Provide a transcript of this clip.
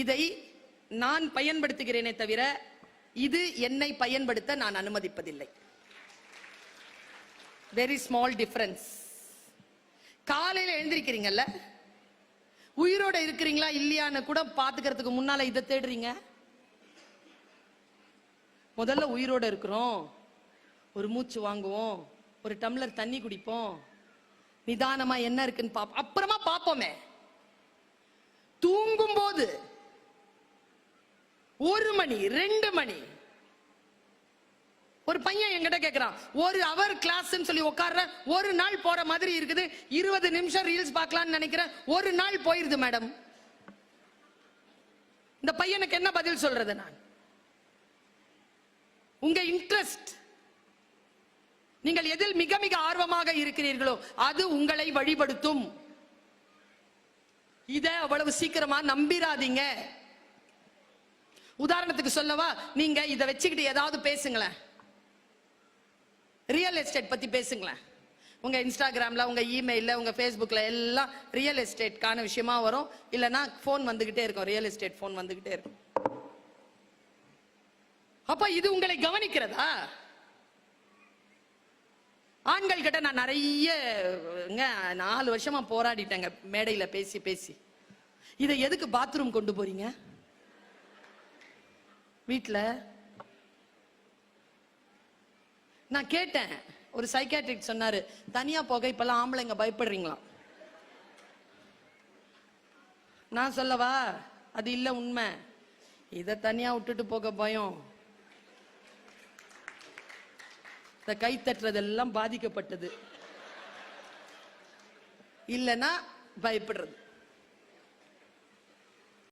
இதை நான் பயன்படுத்துகிறேனே தவிர இது என்னை பயன்படுத்த நான் அனுமதிப்பதில்லை. வெரி ஸ்மால் டிஃபரன்ஸ் காலையில் எழுந்திருக்கிறீங்கல்ல? உயிரோட இருக்கிறீங்களா இல்லையான்னு கூட பாத்துக்கிறதுக்கு முன்னால இதை தேடுறீங்க? முதல்ல உயிரோட இருக்கிறோம். ஒரு மூச்சு வாங்குவோம். ஒரு டம்ளர் தண்ணி குடிப்போம். நிதானமா என்ன இருக்குன்னு பாப்போம் அப்புறமா பாப்போமே. தூங்கும் போது ஒரு மணி ரெண்டு மணி. ஒரு பையன் என்கிட்ட கேட்கிறான் ஒரு அவர் கிளாஸ் சொல்லி உட்கார்ற ஒரு நாள் போற மாதிரி இருக்குது. இருபது நிமிஷம் ரீல்ஸ் பார்க்கலாம்னு நினைக்கிறேன். ஒரு நாள் போயிருது மேடம். இந்த பையனுக்கு என்ன பதில் சொல்றது நான்? உங்க இன்ட்ரெஸ்ட் நீங்கள் எதில் மிக மிக ஆர்வமாக இருக்கிறீர்களோ அது உங்களை வழிபடுத்தும். இதை அவ்வளவு சீக்கிரமா நம்பிராதீங்க. உதாரணத்துக்கு சொல்லவா நீங்க இதை வச்சுக்கிட்டு ஏதாவது பேசுங்களேன். ரியல் எஸ்டேட் பத்தி பேசுங்களேன். உங்க இன்ஸ்டாகிராம்ல உங்க இமெயில்ல உங்க ஃபேஸ்புக்ல எல்லாம் ரியல் எஸ்டேட்கான விஷயமா வரும். இல்லனா ஃபோன் வந்துகிட்டே இருக்கும். ரியல் எஸ்டேட் ஃபோன் வந்துகிட்டே இருக்கும். அப்ப இது உங்களை கவனிக்கிறதா? ஆண்கள் கிட்ட நான் நிறைய நாலு வருஷமா போராடிட்டேங்க. மேடையில பேசி பேசி. இதை எதுக்கு பாத்ரூம் கொண்டு போறீங்க? வீட்டில் நான் கேட்டேன். ஒரு சைக்காட்ரிக் சொன்னாரு தனியா போக இப்பெல்லாம் ஆம்பளைங்க பயப்படுறீங்களா நான் சொல்லவா? அது இல்ல உண்மை. இதை தனியா விட்டுட்டு போக பயம். இந்த கை தட்டுறதெல்லாம் பாதிக்கப்பட்டது. இல்லைன்னா பயப்படுறது.